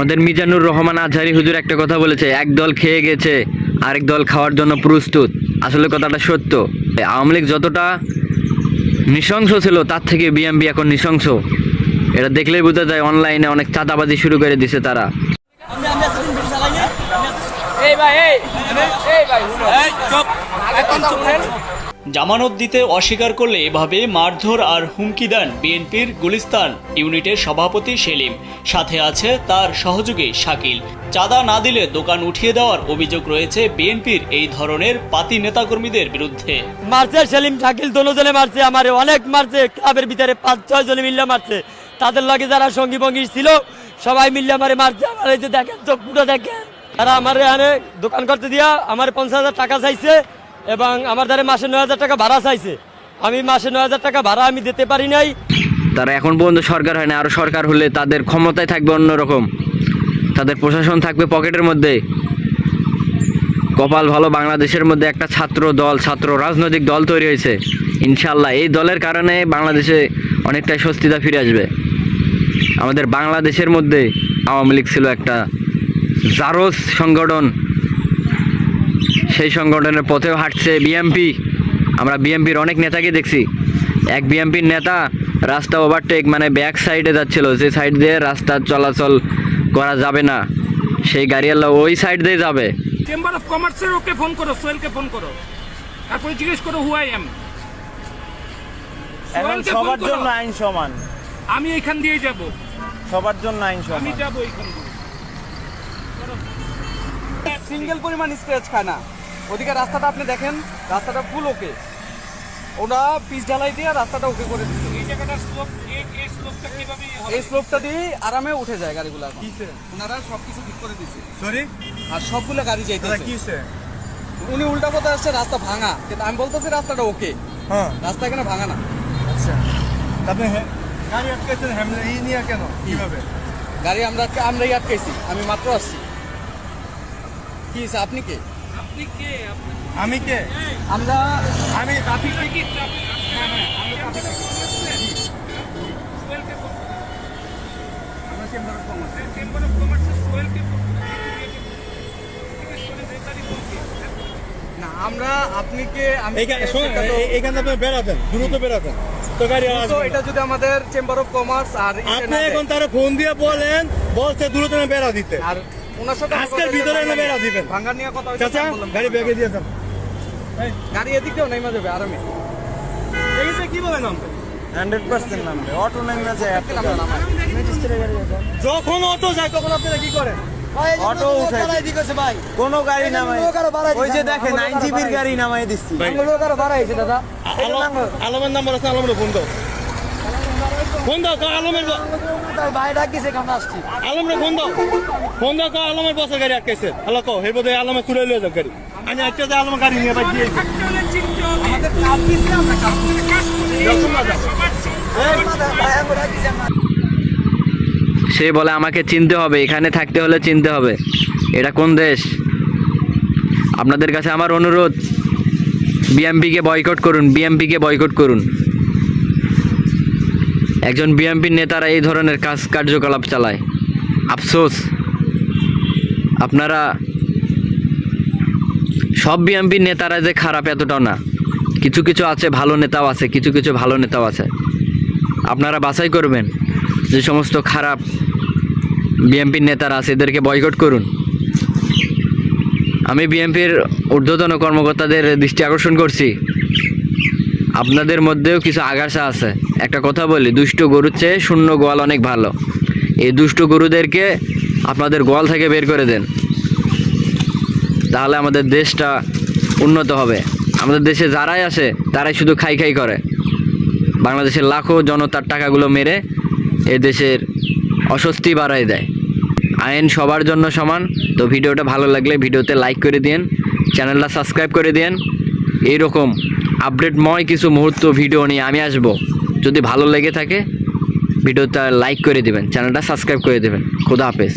আমাদের মিজানুর রহমান আজহারি হুজুর একটা কথা বলেছে এক দল খেয়ে গেছে আরেক দল খাওয়ার জন্য প্রস্তুত। আসলে কথাটা সত্য। আওয়ামী লীগ যতটা নৃশংস ছিল তার থেকে বিএমপি এখন নৃশংস। এটা দেখলেই বোঝা যায় অনলাইনে অনেক চাঁদাবাজি শুরু করে দিছে তারা। এই ভাই এই এই ভাই এই চুপ। একদম চুপ। থাকেন জামানত দিতে অস্বীকার করলে এভাবে মারধর আর হুমকি দেন বিএনপির গুলিস্তান ইউনিটের সভাপতি সেলিম। সাথে আছে তার সহযোগী শাকিল। চাঁদা না দিলে দোকান উঠিয়ে দেওয়ার অভিযোগ রয়েছে বিএনপির এই ধরনের পাতি নেতাকর্মীদের বিরুদ্ধে। মারছে সেলিম, শাকিল দোনোজনে মারছে, আমার অনেক মারছে, ক্লাবের ভিতরে পাঁচ, ছয় জনে মিল্লা মারছে। তাদের লগে যারা সঙ্গী ভঙ্গি ছিল, সবাই মিল্লা মারে মারছে। আমার এই যে দেখেন, চোখ দেখেন। তারা আমার এখানে দোকান করতে দিয়া, আমার পঞ্চাশ হাজার টাকা চাইছে এবং আমার দ্বারা মাসে নয় হাজার টাকা ভাড়া চাইছে। আমি মাসে নয় হাজার টাকা ভাড়া আমি দিতে পারি নাই। তারা এখন পর্যন্ত সরকার হয় না আরও সরকার হলে তাদের ক্ষমতায় থাকবে অন্যরকম। তাদের প্রশাসন থাকবে পকেটের মধ্যে। কপাল ভালো, বাংলাদেশের মধ্যে একটা ছাত্র দল, ছাত্র রাজনৈতিক দল তৈরি হয়েছে। ইনশাল্লাহ এই দলের কারণে বাংলাদেশে অনেকটাই স্বস্তিতা ফিরে আসবে। আমাদের বাংলাদেশের মধ্যে আওয়ামী লীগ ছিল একটা জারজ সংগঠন। সেই সংগঠনের পথেও হাঁটছে বিএমপি আমরা বিএমপির অনেক নেতাকে দেখছি। এক বিএমপির নেতা রাস্তা ওভারটেক মানে ব্যাক সাইডে যাচ্ছিল। যে সাইড দিয়ে রাস্তা চলাচল করা যাবে না। সেই গাড়িওয়ালা ওই সাইড দিয়ে যাবে। চেম্বার অফ কমার্সের ওকে ফোন করো সোহেলকে ফোন করো। তারপরে জিজ্ঞেস করো হু আই এম এখন সবার জন্য আইন সমান। আমি এখান দিয়ে যাব। সবার জন্য আইন আমি যাব এখান দিয়ে। সিঙ্গেল পরিমাণ স্ক্র্যাচ খায় না। ওদিকে রাস্তাটা আপনি দেখেন রাস্তাটা ফুল ওকে ওরা পিচ ঢালাই দিয়ে রাস্তাটা ওকে করে দিচ্ছে এই জায়গাটা স্লোপ এই স্লোপটা কীভাবে হবে? এই স্লোপটা দিয়ে আরামে উঠে যায় গাড়িগুলো ওনারা সবকিছু ঠিক করে দিচ্ছে সরি আর সবগুলো গাড়ি যাইতেছে। কিছে উনি উল্টা কথা আসছে রাস্তা ভাঙা। কিন্তু আমি বলতেছি রাস্তাটা ওকে হ্যাঁ। রাস্তা এখানে ভাঙা না। আচ্ছা। আপনি গাড়ি আটকেছেন হ্যামলে এই নিয়ে কেন? কীভাবে? গাড়ি আমরা আমরাই আটকেছি আমি মাত্র আসছি। কি আপনি কে? আমি কে? আমরা আমি ট্রাফিক আপনি কি ট্রাফিক হ্যাঁ হ্যাঁ আমি চেম্বার অফ আমরা চেম্বার কমার্স। চেম্বার অফ কমার্সের সোহেলকে ফোন জিজ্ঞেস করে যে তারিখ বলছি না আমরা আপনি কে এইখানে আপনি বেরাতেন দ্রুত বেরাতেন তো গাড়ি এটা যদি আমাদের চেম্বার অফ কমার্স আর আপনি এখন তারা ফোন দিয়ে বলেন বলছে দ্রুত না বেরা দিতে। আর আজকের ভিতরে বেড়া ভাঙ্গা দিবেন। নিয়ে- ভাঙ্গা নিয়ে কথা চাচা গাড়ি ব্যাগে দিয়ে দেন গাড়ি এদিক দিয়েও নেমে যাবে আরামে এইটা কীভাবে নামবে? হান্ড্রেড পার্সেন্ট নামবে। অটো নামবে যায়। যখন অটো যায় তখন আপনারা কি করেন? অটো উঠে কোনো গাড়ি নামাই ওই যে দেখেন আইনজীবীর গাড়ি নামাই দিচ্ছি। আলম- আলমের নাম্বার আছে আলমের ফোন দাও। ফোন দাও আলমের ব- আলমের ফোন দাও। ফোন দাও আলমের বসের গাড়ি আটকাইছে। হ্যালো কো এই বোধহয় আলমে চুরে লিয়ে যাও গাড়ি। আমি আটকে যে আলমের গাড়ি নিয়ে আমাদের কাজ আমরা কাজ করি। কাজ করে। সে বলে আমাকে চিনতে হবে এখানে থাকতে হলে চিনতে হবে। এটা কোন দেশ? আপনাদের কাছে আমার অনুরোধ বিএমপিকে বয়কট করুন বিএমপিকে বয়কট করুন। একজন বিএমপির নেতারা এই ধরনের কাজ কার্যকলাপ চালায়। আফসোস। আপনারা সব বিএমপির নেতারা যে খারাপ এতটাও না। কিছু কিছু আছে ভালো নেতাও আছে, কিছু কিছু ভালো নেতাও আছে। আপনারা বাছাই করবেন যে সমস্ত খারাপ বিএনপির নেতারা আছে, এদেরকে বয়কট করুন। আমি বিএনপির ঊর্ধ্বতন কর্মকর্তাদের দৃষ্টি আকর্ষণ করছি। আপনাদের মধ্যেও কিছু আগাছা আছে। একটা কথা বলি, দুষ্ট গরুর চেয়ে শূন্য গোয়াল অনেক ভালো। এই দুষ্ট গরুদেরকে আপনাদের গোয়াল থেকে বের করে দেন। তাহলে আমাদের দেশটা উন্নত হবে। আমাদের দেশে যারাই আসে তারাই শুধু খাই খাই করে। বাংলাদেশের লাখো জনতার টাকাগুলো মেরে এ দেশের অস্বস্তি বাড়ায় দেয়। আইন সবার জন্য সমান। তো ভিডিওটা ভালো লাগলে ভিডিওতে লাইক করে দিন চ্যানেলটা সাবস্ক্রাইব করে দিন এইরকম আপডেটময় কিছু মুহূর্ত ভিডিও নিয়ে আমি আসব। যদি ভালো লেগে থাকে ভিডিওটা লাইক করে দিবেন চ্যানেলটা সাবস্ক্রাইব করে দেবেন। খোদা হাফেজ।